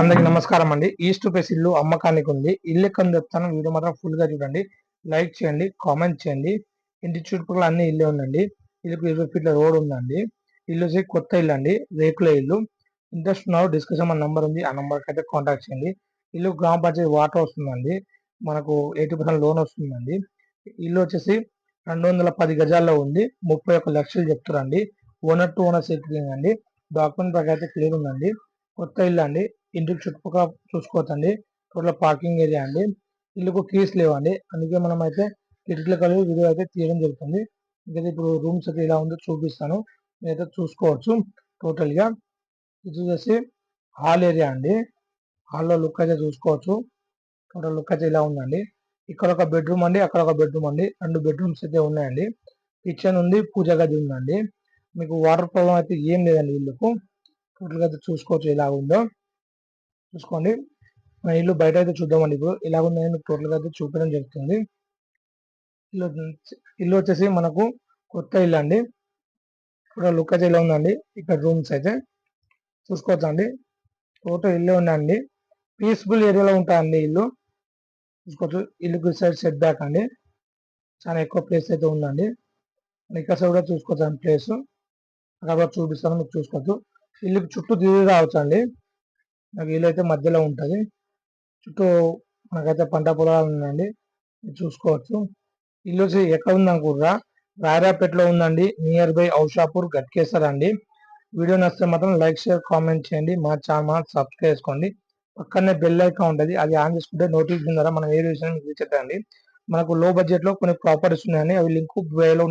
అందరికి నమస్కారం అండి. ఈస్ట్ ఫేస్ ఇల్లు అమ్మకానికి ఉంది ఇల్లు ఎక్కడ చెప్తాను. వీడియో మాత్రం ఫుల్గా చూడండి. లైక్ చేయండి కామెంట్ చేయండి. ఇంటి చుట్టుపక్కల అన్ని ఇల్లే ఉందండి. ఇల్లుకు ఇరవై ఫీట్ల రోడ్ ఉందండి. ఇల్లు వచ్చి కొత్త ఇల్లు అండి. రేకుల ఇల్లు. ఇంట్రెస్ట్ ఉన్నారు డిస్కషన్ మన నంబర్ ఉంది. ఆ నెంబర్ అయితే కాంటాక్ట్ చేయండి. ఇల్లు గ్రామ పంచాయతీ వాటర్ వస్తుందండి. మనకు ఎయిటీ పర్సెంట్ లోన్ వస్తుందండి. ఇల్లు వచ్చేసి రెండు వందల పది గజాల్లో ఉంది. ముప్పై ఒక్క లక్షలు చెప్తారండి. ఓనర్ టు ఓనర్ సెటిలింగ్ అండి. డాక్యుమెంట్ ప్రకారం అయితే క్లియర్ ఉందండి. కొత్త ఇల్లు అండి. ఇంటికి చుట్టుపక్కల చూసుకోవచ్చండి టోటల్ పార్కింగ్ ఏరియా అండి. ఇల్లుకు కీస్ లేవండి. అందుకే మనం అయితే కిటికీల కలిగి వీడియో అయితే తీయడం జరుగుతుంది. ఇంకా ఇప్పుడు రూమ్స్ అయితే ఇలా ఉందో చూపిస్తాను. మీరైతే చూసుకోవచ్చు టోటల్గా ఇది వచ్చేసి హాల్ ఏరియా అండి. హాల్లో లుక్ అయితే చూసుకోవచ్చు. టోటల్ లుక్ అయితే ఇలా ఉందండి. ఇక్కడ ఒక బెడ్రూమ్ అండి. అక్కడ ఒక బెడ్రూమ్ అండి. రెండు బెడ్రూమ్స్ అయితే ఉన్నాయండి. కిచెన్ ఉంది. పూజ గది ఉందండి. మీకు వాటర్ ప్రాబ్లం అయితే ఏం లేదండి ఇల్లుకు. టోటల్గా అయితే చూసుకోవచ్చు ఎలా ఉందో. చూసుకోండి. మన ఇల్లు బయట అయితే చూద్దామండి ఇప్పుడు. ఇలా ఉందని మీకు టోటల్ అయితే చూపించడం జరుగుతుంది. ఇల్లు ఇల్లు వచ్చేసి మనకు కొత్త ఇల్లు అండి. ఇక్కడ లుక్ అయితే ఇలా ఉందండి? ఇక్కడ రూమ్స్ అయితే చూసుకోవచ్చు అండి టోటల్ ఇల్లు ఉందండి. పీస్ఫుల్ ఏరియాలో ఉంటాయండి ఇల్లు. చూసుకోవచ్చు. ఇల్లుకి సైడ్ సెట్ బ్యాక్ అండి. చాలా ఎక్కువ ప్లేస్ అయితే ఉందండి. ఇక్కడ సైడ్ కూడా చూసుకోవచ్చు అండి ప్లేస్ అక్కడ చూపిస్తాను మీకు చూసుకోవచ్చు. ఇల్లు చుట్టూ తిరిగి రావచ్చు అండి నాకు ఇల్లు అయితే మధ్యలో ఉంటుంది. చుట్టూ మనకైతే పంట పొలాలు ఉందండి చూసుకోవచ్చు. ఇల్లు ఎక్కడ ఉంది అనుకుంటారా రాయరాపేటలో ఉందండి. నియర్ బై ఔషాపూర్ గట్కేసర్ అండి. వీడియో నచ్చితే మాత్రం లైక్ షేర్ కామెంట్ చేయండి. మా ఛానల్ సబ్స్క్రైబ్ చేసుకోండి. పక్కనే బెల్ ఐకాన్ ఉంటుంది. అది ఆన్ చేసుకుంటే నోటిఫికేషన్ ద్వారా మనం ఏ విషయం మీకు మనకు లో బడ్జెట్లో కొన్ని ప్రాపర్టీస్ ఉన్నాయండి. అవి లింక్ వేలో